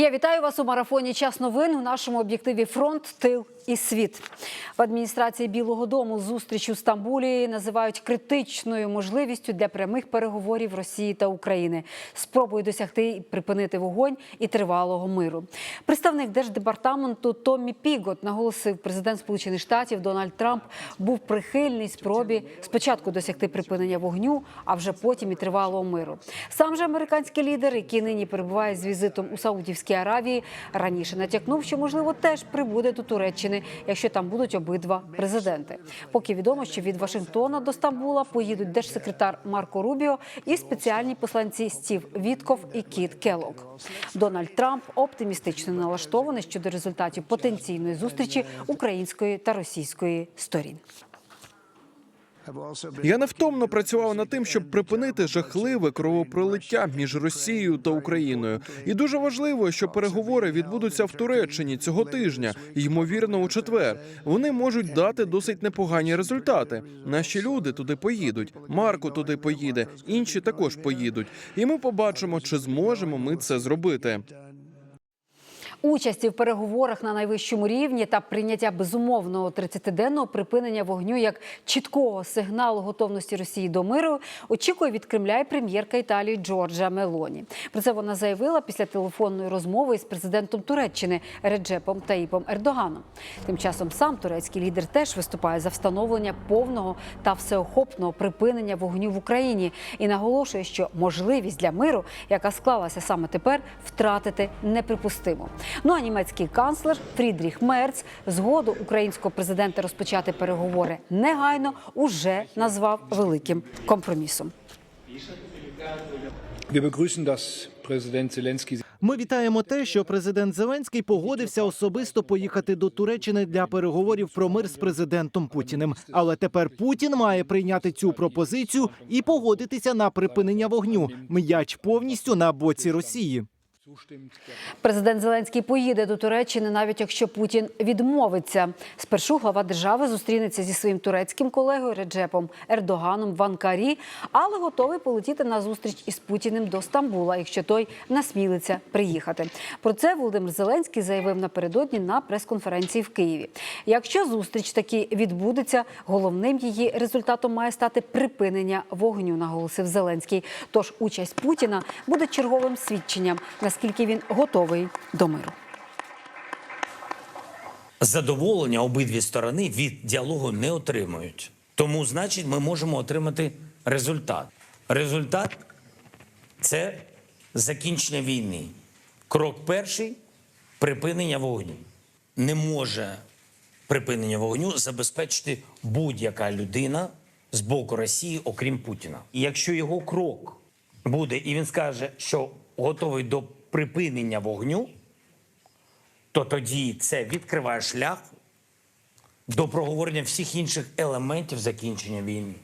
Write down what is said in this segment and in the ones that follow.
Я вітаю вас у марафоні Час новин у нашому об'єктиві Фронт, тил і світ. В адміністрації Білого Дому зустріч у Стамбулі називають критичною можливістю для прямих переговорів Росії та України, спробою досягти припинити вогонь і тривалого миру. Представник держдепартаменту Томмі Пігот наголосив, президент Сполучених Штатів Дональд Трамп був прихильний спробі спочатку досягти припинення вогню, а вже потім і тривалого миру. Сам же американський лідер, який нині перебуває з візитом у Саудівській Аравії, раніше натякнув, що можливо теж прибуде до Туреччини, якщо там будуть обидва президенти. Поки відомо, що від Вашингтона до Стамбула поїдуть держсекретар Марко Рубіо і спеціальні посланці Стів Вітков і Кіт Келлог. Дональд Трамп оптимістично налаштований щодо результатів потенційної зустрічі української та російської сторін. Я невтомно працював над тим, щоб припинити жахливе кровопролиття між Росією та Україною. І дуже важливо, що переговори відбудуться в Туреччині цього тижня, ймовірно, у четвер. Вони можуть дати досить непогані результати. Наші люди туди поїдуть. Марко туди поїде, інші також поїдуть. І ми побачимо, чи зможемо ми це зробити. Участі в переговорах на найвищому рівні та прийняття безумовного 30-денного припинення вогню як чіткого сигналу готовності Росії до миру очікує від Кремля і прем'єрка Італії Джорджа Мелоні. Про це вона заявила після телефонної розмови із президентом Туреччини Реджепом Таїпом Ердоганом. Тим часом сам турецький лідер теж виступає за встановлення повного та всеохопного припинення вогню в Україні і наголошує, що можливість для миру, яка склалася саме тепер, втратити неприпустимо. Ну а німецький канцлер Фрідріх Мерц згоду українського президента розпочати переговори негайно уже назвав великим компромісом. Wir begrüßen, Präsident Zelensky Ми вітаємо те, що президент Зеленський погодився особисто поїхати до Туреччини для переговорів про мир з президентом Путіним. Але тепер Путін має прийняти цю пропозицію і погодитися на припинення вогню. М'яч повністю на боці Росії. Президент Зеленський поїде до Туреччини, навіть якщо Путін відмовиться. Спершу глава держави зустрінеться зі своїм турецьким колегою Реджепом Ердоганом в Анкарі, але готовий полетіти на зустріч із Путіним до Стамбула, якщо той насмілиться приїхати. Про це Володимир Зеленський заявив напередодні на прес-конференції в Києві. Якщо зустріч таки відбудеться, головним її результатом має стати припинення вогню, наголосив Зеленський. Тож участь Путіна буде черговим свідченням, він готовий до миру. задоволення обидві сторони від діалогу не отримують. Тому, значить, ми можемо отримати результат. Результат це закінчення війни. Крок перший припинення вогню. Не може припинення вогню забезпечити будь-яка людина з боку Росії, окрім Путіна. І якщо його крок буде, і він скаже, що готовий до припинення вогню, то тоді це відкриває шлях до проговорення всіх інших елементів закінчення війни.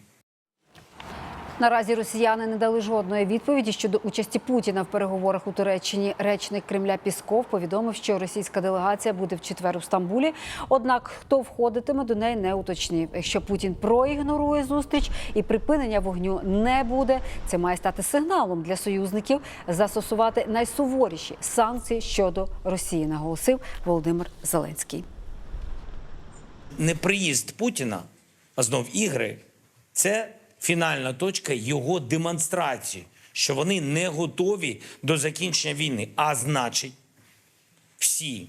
Наразі росіяни не дали жодної відповіді щодо участі Путіна в переговорах у Туреччині. Речник Кремля Пісков повідомив, що російська делегація буде в четвер у Стамбулі. Однак хто входитиме до неї, не уточнив. Якщо Путін проігнорує зустріч і припинення вогню не буде, це має стати сигналом для союзників застосувати найсуворіші санкції щодо Росії, наголосив Володимир Зеленський. Неприїзд Путіна, а знов ігри, це фінальна точка його демонстрації, що вони не готові до закінчення війни. А значить, всі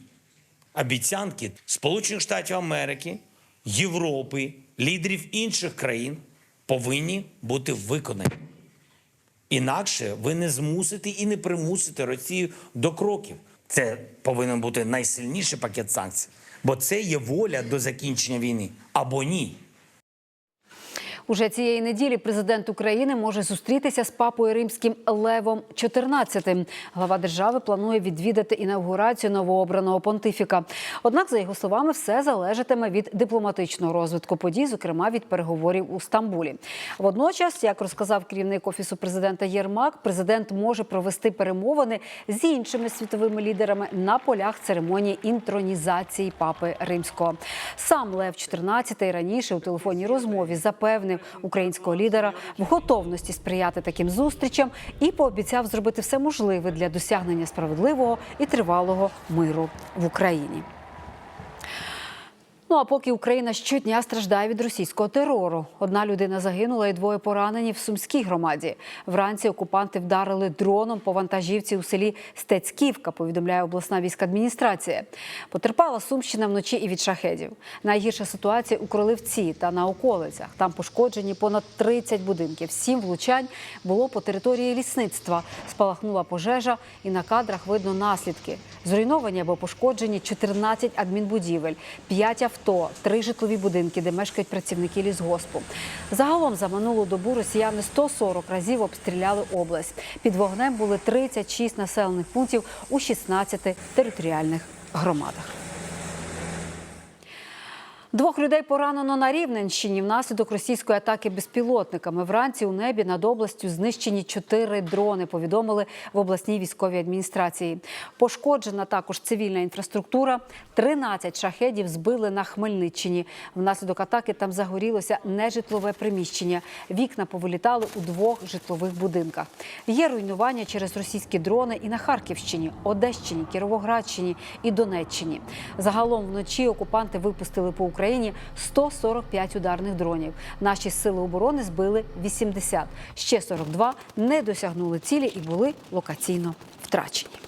обіцянки Сполучених Штатів Америки, Європи, лідерів інших країн повинні бути виконані. Інакше ви не змусите і не примусите Росію до кроків. Це повинен бути найсильніший пакет санкцій, бо це є воля до закінчення війни або ні. Уже цієї неділі президент України може зустрітися з папою римським Левом XIV. Глава держави планує відвідати інавгурацію новообраного понтифіка. Однак, за його словами, все залежатиме від дипломатичного розвитку подій, зокрема від переговорів у Стамбулі. Водночас, як розказав керівник офісу президента Єрмак, президент може провести перемовини з іншими світовими лідерами на полях церемонії інтронізації папи римського. Сам Лев XIV раніше у телефонній розмові запевнив, запевнив українського лідера в готовності сприяти таким зустрічам і пообіцяв зробити все можливе для досягнення справедливого і тривалого миру в Україні. Ну а поки Україна щодня страждає від російського терору. Одна людина загинула і двоє поранені в Сумській громаді. Вранці окупанти вдарили дроном по вантажівці у селі Стецьківка, повідомляє обласна війська адміністрація. Потерпала Сумщина вночі і від шахедів. Найгірша ситуація у Кроливці та на околицях. Там пошкоджені понад 30 будинків. Сім влучань було по території лісництва. Спалахнула пожежа, і на кадрах видно наслідки. Зруйновані або пошкоджені 14 адмінбудівель, 5 авто, 3 житлові будинки, де мешкають працівники лісгоспу. Загалом за минулу добу росіяни 140 разів обстріляли область. Під вогнем були 36 населених пунктів у 16 територіальних громадах. Двох людей поранено на Рівненщині внаслідок російської атаки безпілотниками. Вранці у небі над областю знищені чотири дрони. Повідомили в обласній військовій адміністрації. Пошкоджена також цивільна інфраструктура. 13 шахедів збили на Хмельниччині. Внаслідок атаки там загорілося нежитлове приміщення. Вікна повилітали у двох житлових будинках. Є руйнування через російські дрони і на Харківщині, Одещині, Кіровоградщині і Донеччині. Загалом вночі окупанти випустили по Україні 145 ударних дронів. Наші сили оборони збили 80. Ще 42 не досягнули цілі і були локаційно втрачені.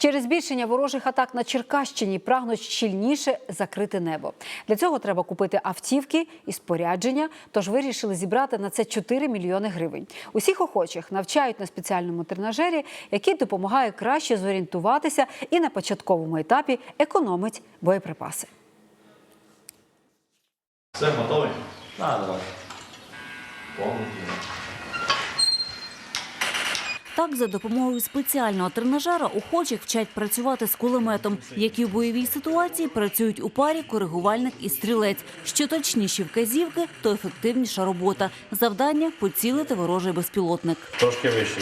Через збільшення ворожих атак на Черкащині прагнуть щільніше закрити небо. Для цього треба купити автівки і спорядження. Тож вирішили зібрати на це 4 мільйони гривень. Усіх охочих навчають на спеціальному тренажері, який допомагає краще зорієнтуватися і на початковому етапі економить боєприпаси. Все, готовий? А, давай. Так, за допомогою спеціального тренажера охочих вчать працювати з кулеметом, які в бойовій ситуації працюють у парі коригувальник і стрілець. Що точніші вказівки, то ефективніша робота. Завдання поцілити ворожий безпілотник. Трошки вище.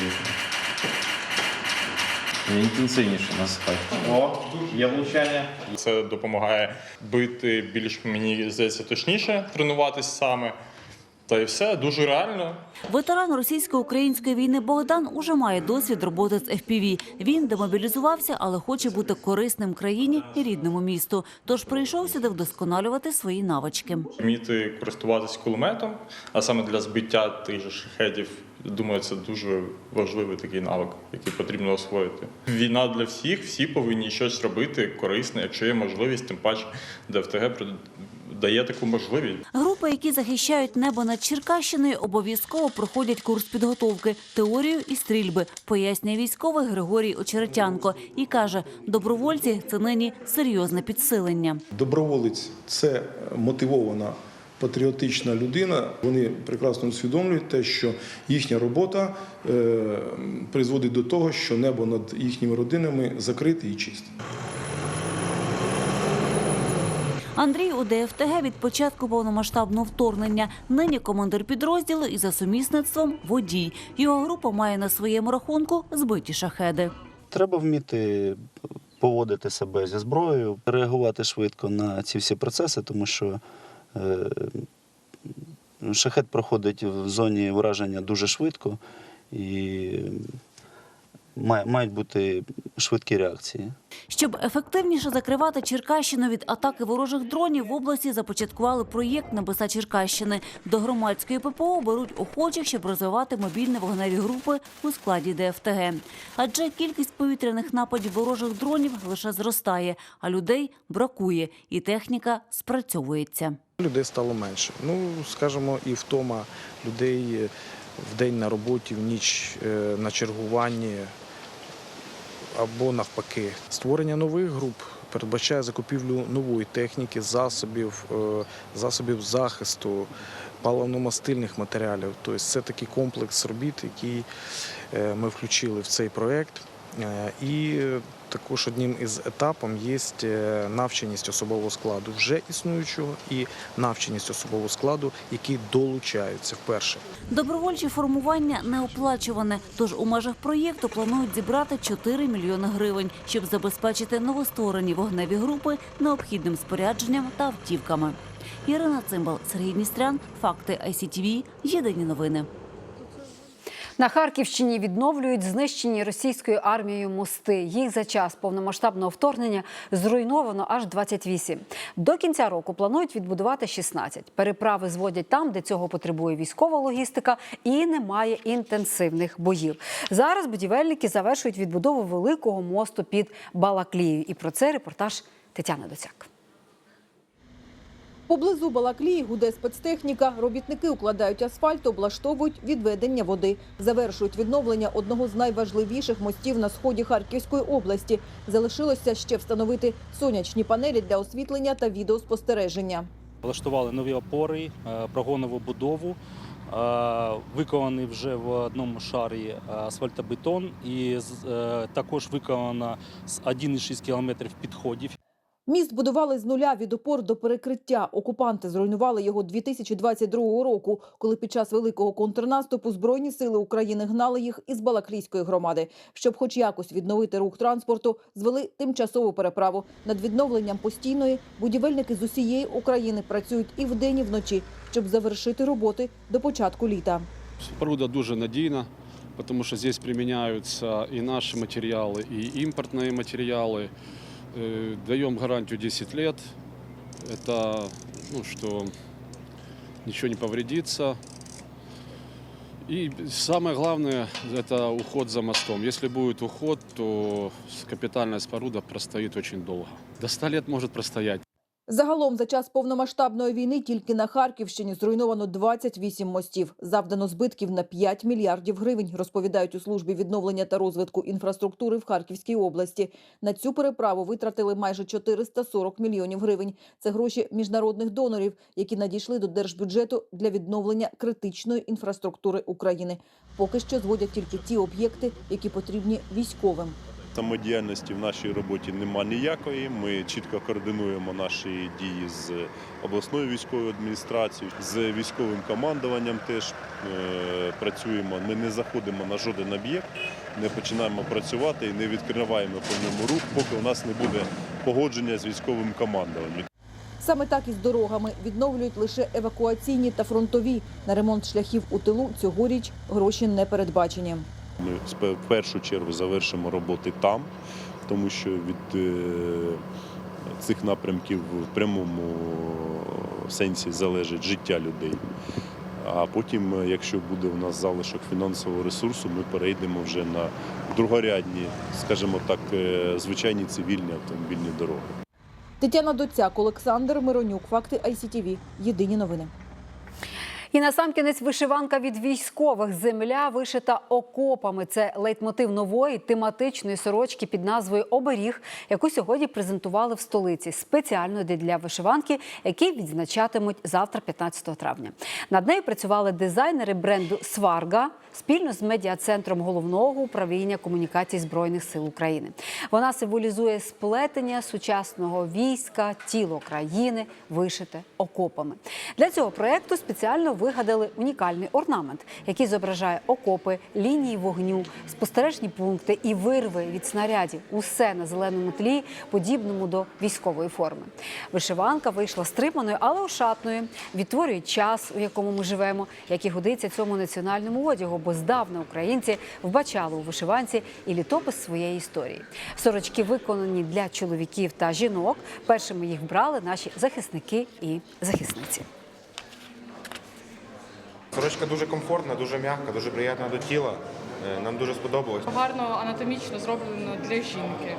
Інтенсивніше насипай. О, є влучання. Це допомагає бити більш мені здається точніше, тренуватись саме. Та й все дуже реально. Ветеран російсько-української війни Богдан уже має досвід роботи з FPV. Він демобілізувався, але хоче бути корисним країні і рідному місту. Тож прийшов сюди вдосконалювати свої навички. Вміти користуватись кулеметом, а саме для збиття тих же шахедів. Думаю, це дуже важливий такий навик, який потрібно освоїти. Війна для всіх, всі повинні щось робити корисне, якщо є можливість, тим паче ДФТГ дає таку можливість. Групи, які захищають небо над Черкащиною, обов'язково проходять курс підготовки, теорію і стрільби, пояснює військовий Григорій Очеретянко і каже, добровольці це нині серйозне підсилення. Доброволець це мотивована патріотична людина. Вони прекрасно усвідомлюють те, що їхня робота е, призводить до того, що небо над їхніми родинами закрите і чисте. Андрій у ДФТГ від початку повномасштабного вторгнення. Нині командир підрозділу і за сумісництвом водій. Його група має на своєму рахунку збиті шахеди. Треба вміти поводити себе зі зброєю, реагувати швидко на ці всі процеси, тому що е, шахет проходить в зоні враження дуже швидко і мають бути швидкі реакції. Щоб ефективніше закривати Черкащину від атаки ворожих дронів, в області започаткували проєкт «Небеса Черкащини». До громадської ППО беруть охочих, щоб розвивати мобільні вогневі групи у складі ДФТГ. Адже кількість повітряних нападів ворожих дронів лише зростає, а людей бракує, і техніка спрацьовується. Людей стало менше. Ну, скажімо, і втома людей е, в день на роботі, в ніч е, на чергуванні або навпаки. Створення нових груп передбачає закупівлю нової техніки, засобів, е, засобів захисту, паливно-мастильних матеріалів. Тобто це такий комплекс робіт, який е, ми включили в цей проєкт. Е, І також одним із етапів є е, навченість особового складу вже існуючого і навченість особового складу, які долучаються вперше. Добровольче формування не оплачуване, тож у межах проєкту планують зібрати 4 мільйони гривень, щоб забезпечити новостворені вогневі групи необхідним спорядженням та автівками. Ірина Цимбал, Сергій Містрян, Факти ICTV, Єдині новини. На Харківщині відновлюють знищені російською армією мости. Їх за час повномасштабного вторгнення зруйновано аж 28. До кінця року планують відбудувати 16. Переправи зводять там, де цього потребує військова логістика, і немає інтенсивних боїв. Зараз будівельники завершують відбудову великого мосту під Балаклією. І про це репортаж Тетяни Доцяк. Поблизу Балаклії гуде спецтехніка. Робітники укладають асфальт, облаштовують відведення води. Завершують відновлення одного з найважливіших мостів на сході Харківської області. Залишилося ще встановити сонячні панелі для освітлення та відеоспостереження. Влаштували нові опори, е, прогонову будову. е, Виконаний вже в одному шарі е, асфальтобетон і також виконано з 1,6 кілометрів підходів. Міст будували з нуля від опор до перекриття. Окупанти зруйнували його 2022 року, коли під час великого контрнаступу Збройні сили України гнали їх із Балаклійської громади. Щоб хоч якось відновити рух транспорту, звели тимчасову переправу. Над відновленням постійної будівельники з усієї України працюють і вдень, і вночі, щоб завершити роботи до початку літа. Споруда дуже надійна, тому що здесь применяются и наши материалы, и импортные материалы. Э, Даем гарантию 10 лет. Это, ну, что ничего не повредится. И самое главное – это уход за мостом. Если будет уход, то капитальная споруда простоит очень долго. До 100 лет может простоять. Загалом за час повномасштабної війни тільки на Харківщині зруйновано 28 мостів. Завдано збитків на 5 мільярдів гривень, розповідають у службі відновлення та розвитку інфраструктури в Харківській області. На цю переправу витратили майже 440 мільйонів гривень. Це гроші міжнародних донорів, які надійшли до держбюджету для відновлення критичної інфраструктури України. Поки що зводять тільки ті об'єкти, які потрібні військовим. Самодіяльності в нашій роботі нема ніякої. Ми чітко координуємо наші дії з обласною військовою адміністрацією, з військовим командуванням теж е, працюємо. Ми не заходимо на жоден об'єкт, не починаємо працювати і не відкриваємо по ньому рух, поки у нас не буде погодження з військовим командуванням. Саме так і з дорогами відновлюють лише евакуаційні та фронтові. На ремонт шляхів у тилу цьогоріч гроші не передбачені. Ми в першу чергу завершимо роботи там, тому що від е, цих напрямків в прямому сенсі залежить життя людей. А потім, е, якщо буде у нас залишок фінансового ресурсу, ми перейдемо вже на другорядні, скажімо так, е, звичайні цивільні автомобільні дороги. Тетяна Доцяк, Олександр Миронюк. Факти ICTV. Єдині новини. І насамкінець вишиванка від військових. Земля вишита окопами. Це лейтмотив нової тематичної сорочки під назвою Оберіг, яку сьогодні презентували в столиці спеціально для вишиванки, які відзначатимуть завтра, 15 травня. Над нею працювали дизайнери бренду Сварга спільно з медіа-центром головного управління комунікацій збройних сил України. Вона символізує сплетення сучасного війська, тіло країни, вишите окопами. Для цього проекту спеціально вигадали унікальний орнамент, який зображає окопи, лінії вогню, спостережні пункти і вирви від снарядів. Усе на зеленому тлі, подібному до військової форми. Вишиванка вийшла стриманою, але ошатною. Відтворює час, у якому ми живемо, як і годиться цьому національному одягу, бо здавна українці вбачали у вишиванці і літопис своєї історії. Сорочки виконані для чоловіків та жінок. Першими їх брали наші захисники і захисниці. Сорочка дуже комфортна, дуже м'яка, дуже приємна до тіла. Е, Нам дуже сподобалось. Гарно анатомічно зроблено для жінки.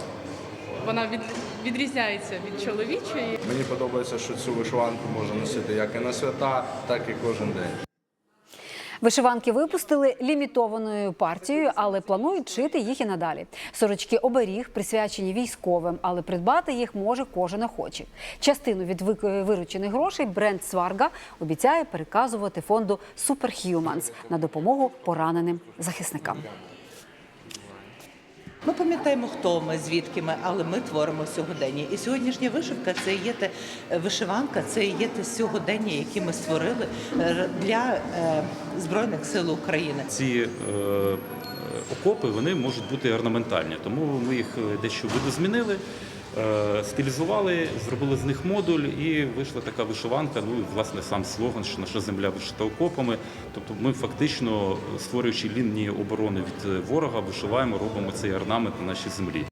Вона від, відрізняється від чоловічої. Мені подобається, що цю вишиванку можна носити як і на свята, так і кожен день. Вишиванки випустили лімітованою партією, але планують шити їх і надалі. Сорочки оберіг присвячені військовим, але придбати їх може кожен охочий. Частину від виручених грошей бренд Сварга обіцяє переказувати фонду Superhumans на допомогу пораненим захисникам. Ми пам'ятаємо, хто ми, звідки ми, але ми творимо сьогодення. І сьогоднішня вишивка це є те вишиванка, це є те сьогодення, яке ми створили е, для е, збройних сил України. Ці е, е, окопи вони можуть бути орнаментальні, тому ми їх е, дещо видозмінили, е, стилізували, зробили з них модуль і вийшла така вишиванка. Ну і власне сам слоган, що наша земля вишита окопами. Тобто ми фактично, створюючи лінії оборони від е, ворога, вишиваємо, робимо цей орнамент на нашій землі.